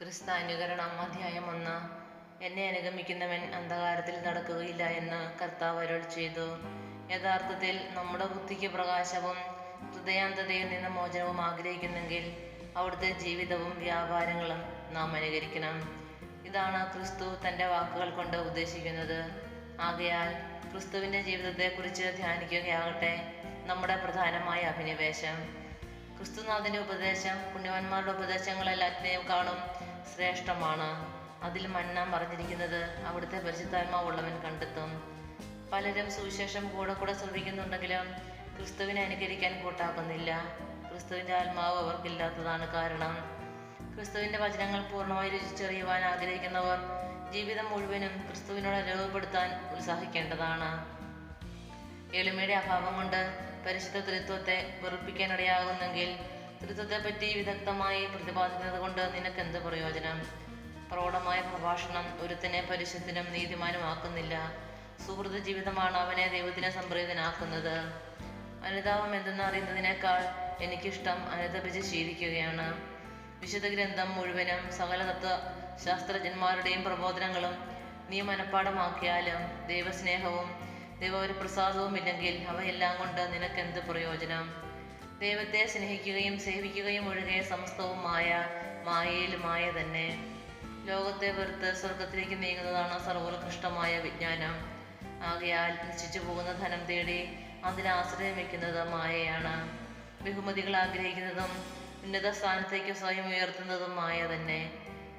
ക്രിസ്താനുകരണം അധ്യായം ഒന്ന്. എന്നെ അനുഗമിക്കുന്നവൻ അന്ധകാരത്തിൽ നടക്കുകയില്ല എന്ന് കർത്താവ് അരുൾ ചെയ്തു. യഥാർത്ഥത്തിൽ നമ്മുടെ ബുദ്ധിക്ക് പ്രകാശവും ഹൃദയാന്തതയിൽ നിന്ന് മോചനവും ആഗ്രഹിക്കുന്നെങ്കിൽ അവിടുത്തെ ജീവിതവും വ്യാപാരങ്ങളും നാം അനുകരിക്കണം. ഇതാണ് ക്രിസ്തു തന്റെ വാക്കുകൾ കൊണ്ട് ഉദ്ദേശിക്കുന്നത്. ആകയാൽ ക്രിസ്തുവിന്റെ ജീവിതത്തെക്കുറിച്ച് ധ്യാനിക്കുകയാകട്ടെ നമ്മുടെ പ്രധാനമായ അഭിനിവേശം. ക്രിസ്തുനാഥന്റെ ഉപദേശം പുണ്യവാന്മാരുടെ ഉപദേശങ്ങളെല്ലാത്തിനെയും കാണും ശ്രേഷ്ഠമാണ്. അതിൽ മന്നാം പറഞ്ഞിരിക്കുന്നത് അവിടുത്തെ പരിശുദ്ധാത്മാവുള്ളവൻ കണ്ടെത്തും. പലരും സുവിശേഷം കൂടെ കൂടെ ശ്രമിക്കുന്നുണ്ടെങ്കിലും ക്രിസ്തുവിനെ അനുകരിക്കാൻ കൂട്ടാക്കുന്നില്ല. ക്രിസ്തുവിന്റെ ആത്മാവ് അവർക്കില്ലാത്തതാണ് കാരണം. ക്രിസ്തുവിന്റെ വചനങ്ങൾ പൂർണമായി രുചിച്ചറിയുവാൻ ആഗ്രഹിക്കുന്നവർ ജീവിതം മുഴുവനും ക്രിസ്തുവിനോട് രൂപപ്പെടുത്താൻ ഉത്സാഹിക്കേണ്ടതാണ്. എളിമയുടെ അഭാവം കൊണ്ട് പരിശുദ്ധ തൃത്വത്തെ വെറുപ്പിക്കാനിടയാകുന്നെങ്കിൽ ത്രിത്വത്തെപ്പറ്റി വിദഗ്ധമായി പ്രതിപാദിക്കുന്നത് കൊണ്ട് നിനക്ക് എന്ത് പ്രയോജനം? പ്രൗഢമായ പ്രഭാഷണം ഒരുത്തിനെ പരിശുദ്ധനും നീതിമാനുമാക്കുന്നില്ല. സുഹൃത്ത് ജീവിതമാണ് അവനെ ദൈവത്തിനെ സംപ്രീതനാക്കുന്നത്. അനുതാപം എന്തെന്ന് അറിയുന്നതിനേക്കാൾ എനിക്കിഷ്ടം അനുതപിച്ച് ശീലിക്കുകയാണ്. വിശുദ്ധ ഗ്രന്ഥം മുഴുവനും സകല തത്വ ശാസ്ത്രജ്ഞന്മാരുടെയും പ്രബോധനങ്ങളും നീ മനഃപ്പാടമാക്കിയാലും ദൈവസ്നേഹവും പ്രസാദവും ഇല്ലെങ്കിൽ അവയെല്ലാം കൊണ്ട് നിനക്കെന്ത് പ്രയോജനം? ദൈവത്തെ സ്നേഹിക്കുകയും സേവിക്കുകയും ഒഴികെ സമസ്തവും മായ മായയിലുമായ തന്നെ. ലോകത്തെ വെറുത്ത് സ്വർഗത്തിലേക്ക് നീങ്ങുന്നതാണ് സർവോത്കൃഷ്ടമായ വിജ്ഞാനം. ആകയാൽ നശിച്ചു പോകുന്ന ധനം തേടി അതിൽ ആശ്രയം വയ്ക്കുന്നത് മായയാണ്. ബഹുമതികൾ ആഗ്രഹിക്കുന്നതും ഉന്നത സ്ഥാനത്തേക്ക് സ്വയം ഉയർത്തുന്നതും മായ തന്നെ.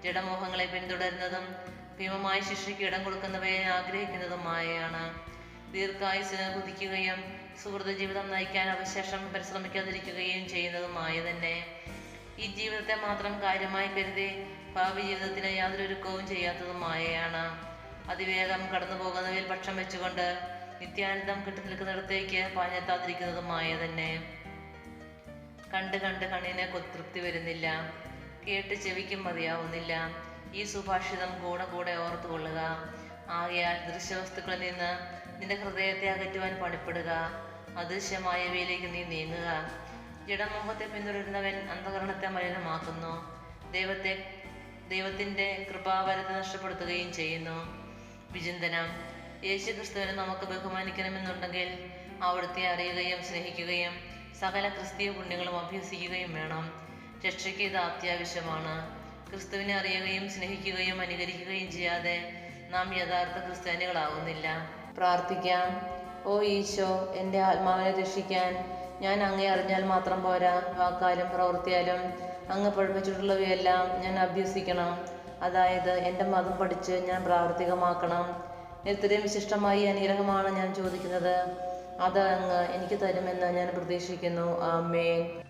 ജഡമോഹങ്ങളെ പിന്തുടരുന്നതും ഭീമമായ ശിക്ഷയ്ക്ക് ഇടം കൊടുക്കുന്നവയെ ആഗ്രഹിക്കുന്നതും മായയാണ്. ദീർഘായുസിന് കുതിക്കുകയും സുഹൃത്ത് ജീവിതം നയിക്കാൻ അവശേഷം പരിശ്രമിക്കാതിരിക്കുകയും ചെയ്യുന്നതുമായ തന്നെ ഈ ജീവിതത്തെ മാത്രം കാര്യമായി കരുതി ഭാവി ജീവിതത്തിന് യാതൊരു ഒരുക്കവും ചെയ്യാത്തതുമായാണ്. അതിവേഗം കടന്നു പോകുന്നതിൽ പക്ഷം വെച്ചുകൊണ്ട് നിത്യാനന്ദം കിട്ടി നിൽക്കുന്നിടത്തേക്ക് പാഞ്ഞെത്താതിരിക്കുന്നതുമായ തന്നെ കണ്ട് കണ്ട് കണ്ണിന് തൃപ്തി വരുന്നില്ല. കേട്ട് ചെവിക്കും മതിയാവുന്നില്ല. ഈ സുഭാഷിതം കൂടെ കൂടെ ഓർത്തുകൊള്ളുക ആകയാൽ ദൃശ്യവസ്തുക്കളിൽ നിന്ന് നിന്റെ ഹൃദയത്തെ അകറ്റുവാൻ പണിപ്പെടുക അദൃശ്യമായവയിലേക്ക് നീ നീങ്ങുക. ജഡമോഹത്തെ പിന്തുടരുന്നവൻ അന്ധകരണത്തെ മലിനമാക്കുന്നു. ദൈവത്തെ ദൈവത്തിന്റെ കൃപാവരത്തെ നഷ്ടപ്പെടുത്തുകയും ചെയ്യുന്നു. വിചിന്തനം. യേശു ക്രിസ്തുവിനെ നമുക്ക് ബഹുമാനിക്കണമെന്നുണ്ടെങ്കിൽ അവിടുത്തെ അറിയുകയും സ്നേഹിക്കുകയും സകല ക്രിസ്തീയ പുണ്യങ്ങളും അഭ്യസിക്കുകയും വേണം. രക്ഷയ്ക്ക് ഇത് അത്യാവശ്യമാണ്. ക്രിസ്തുവിനെ അറിയുകയും സ്നേഹിക്കുകയും അനുകരിക്കുകയും ചെയ്യാതെ നാം യഥാർത്ഥ ക്രിസ്ത്യാനികളാകുന്നില്ല പ്രാർത്ഥിക്കാം. ഓ ഈശോ എന്റെ ആത്മാവിനെ രക്ഷിക്കാൻ ഞാൻ അങ്ങേ അറിഞ്ഞാൽ മാത്രം പോരാ. വാക്കാലും പ്രവൃത്തിയാലും അങ്ങ് പഠിപ്പിച്ചിട്ടുള്ളവയെല്ലാം ഞാൻ അഭ്യസിക്കണം. അതായത് എന്റെ മതം പഠിച്ച് ഞാൻ പ്രാവർത്തികമാക്കണം. ഇത്രയും വിശിഷ്ടമായി അനുഗ്രഹമാണ് ഞാൻ ചോദിക്കുന്നത്. അത് അങ്ങ് എനിക്ക് തരുമെന്ന് ഞാൻ പ്രതീക്ഷിക്കുന്നു. ആമേൻ.